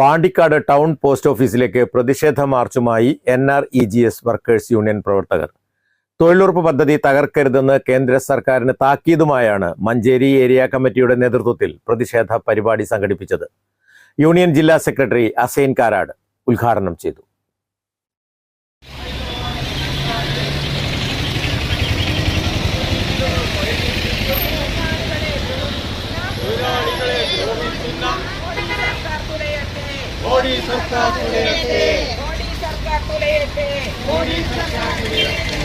Pandikkad town post ഓഫീസിലേക്ക് പ്രതിഷേധ മാർച്ചുമായി N R E G S workers union പ്രവർത്തകർ. തൊഴിലുറപ്പ് പദ്ധതി തകർക്കരുതെന്ന് കേന്ദ്ര സർക്കാരിന് താക്കീതുമായാണ് മഞ്ചേരി ഏരിയ കമ്മിറ്റിയുടെ നേതൃത്വത്തിൽ പ്രതിഷേധ പരിപാടി സംഘടിപ്പിച്ചത്. യൂണിയൻ ജില്ലാ സെക്രട്ടറി അസൈൻ കാരാട് ഉദ്ഘാടനം ചെയ്തു. মোদি সরকার তুলেছে মোদি সরকার তুলেছে মোদি সরকার তুলেছে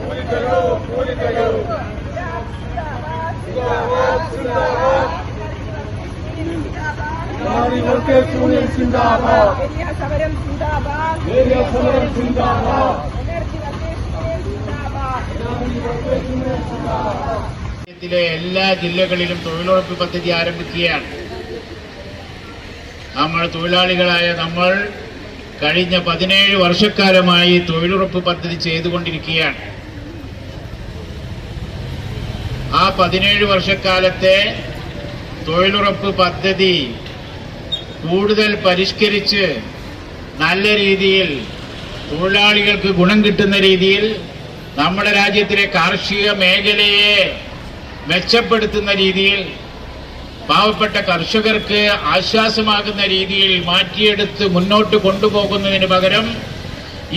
Politica, politica, politica. Zindabad, zindabad, zindabad. Periya സമരം സിന്ദാബാദ് ഏരിയ സമരം സിന്ദാബാദ് എനർജി വർക്കേഴ്സ് യൂണിയൻ സിന്ദാബാദ് ത്തിലെ എല്ലാ ജില്ലകളിലും തൊഴിലുറപ്പ് പദ്ധതി ആരംഭിക്കുകയാണ്. നമ്മൾ തൊഴിലാളികളായ നമ്മൾ കഴിഞ്ഞ പതിനേഴ് വർഷക്കാലമായി തൊഴിലുറപ്പ് പദ്ധതി ചെയ്തുകൊണ്ടിരിക്കുകയാണ്. ആ പതിനേഴ് വർഷക്കാലത്തെ തൊഴിലുറപ്പ് പദ്ധതി കൂടുതൽ പരിഷ്കരിച്ച് നല്ല രീതിയിൽ തൊഴിലാളികൾക്ക് ഗുണം കിട്ടുന്ന രീതിയിൽ നമ്മുടെ രാജ്യത്തിലെ കാർഷിക മേഖലയെ മെച്ചപ്പെടുത്തുന്ന രീതിയിൽ പാവപ്പെട്ട കർഷകർക്ക് ആശ്വാസമാകുന്ന രീതിയിൽ മാറ്റിയെടുത്ത് മുന്നോട്ട് കൊണ്ടുപോകുന്നതിന് പകരം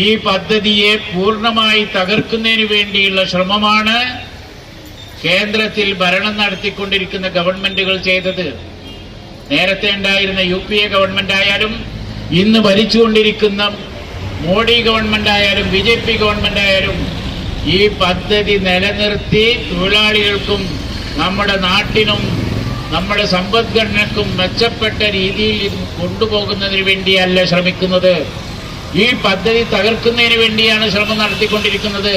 ഈ പദ്ധതിയെ പൂർണമായി തകർക്കുന്നതിന് വേണ്ടിയുള്ള ശ്രമമാണ് കേന്ദ്രത്തിൽ ഭരണം നടത്തിക്കൊണ്ടിരിക്കുന്ന ഗവൺമെന്റുകൾ ചെയ്തത്. നേരത്തെ ഉണ്ടായിരുന്ന യു പി എ ഗവൺമെന്റ് ആയാലും ഇന്ന് ഭരിച്ചുകൊണ്ടിരിക്കുന്ന മോഡി ഗവൺമെന്റ് ആയാലും ബി ജെ പി ഗവൺമെന്റ് ആയാലും ഈ പദ്ധതി നിലനിർത്തി തൊഴിലാളികൾക്കും നമ്മുടെ നാട്ടിനും നമ്മുടെ സമ്പദ്ഘടനക്കും മെച്ചപ്പെട്ട രീതിയിൽ കൊണ്ടുപോകുന്നതിന് വേണ്ടിയല്ല ശ്രമിക്കുന്നത്. ഈ പദ്ധതി തകർക്കുന്നതിന് വേണ്ടിയാണ് ശ്രമം നടത്തിക്കൊണ്ടിരിക്കുന്നത്.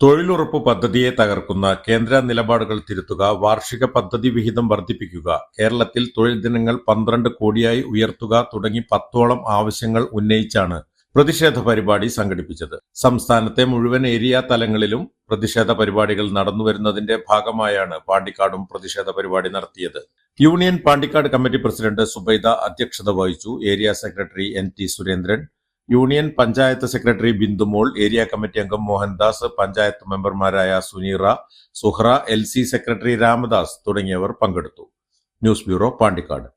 തൊഴിലുറപ്പ് പദ്ധതിയെ തകർക്കുന്ന കേന്ദ്ര നിലപാടുകൾ തിരുത്തുക വാർഷിക പദ്ധതി വിഹിതം വർദ്ധിപ്പിക്കുക കേരളത്തിൽ തൊഴിൽ ദിനങ്ങൾ പന്ത്രണ്ട് കോടിയായി ഉയർത്തുക തുടങ്ങി പത്തോളം ആവശ്യങ്ങൾ ഉന്നയിച്ചാണ് പ്രതിഷേധ പരിപാടി സംഘടിപ്പിച്ചത്. സംസ്ഥാനത്തെ മുഴുവൻ ഏരിയ തലങ്ങളിലും പ്രതിഷേധ പരിപാടികൾ നടന്നുവരുന്നതിന്റെ ഭാഗമായാണ് പാണ്ടിക്കാടും പ്രതിഷേധ പരിപാടി നടത്തിയത്. Union Pandikkad committee president Zubaida അധ്യക്ഷത വഹിച്ചു. Area secretary N T Surendran union panchayat secretary Bindumol area committee അംഗം മോഹൻദാസ് പഞ്ചായത്ത് മെമ്പർമാരായ Suneera Suhra L C secretary Ramadas തുടങ്ങിയവർ പങ്കെടുത്തു. News bureau Pandikkad.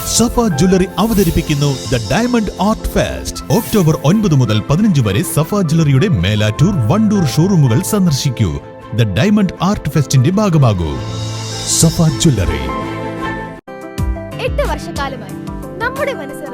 Safa jewellery അവതരിപ്പിക്കുന്നു the diamond art fest. October ഒൻപത് മുതൽ പതിനഞ്ച് വരെ സഫ ജ്വല്ലറിയുടെ മേലാറ്റൂർ വണ്ടൂർ ഷോറൂമുകൾ സന്ദർശിക്കൂ. ദ ഡയമണ്ട് ആർട്ട് ഫെസ്റ്റിന്റെ ഭാഗമാകൂ. സഫ ജ്വല്ലറി. എട്ട് വർഷക്കാലമായി നമ്മുടെ മനസ്സറിഞ്ഞ്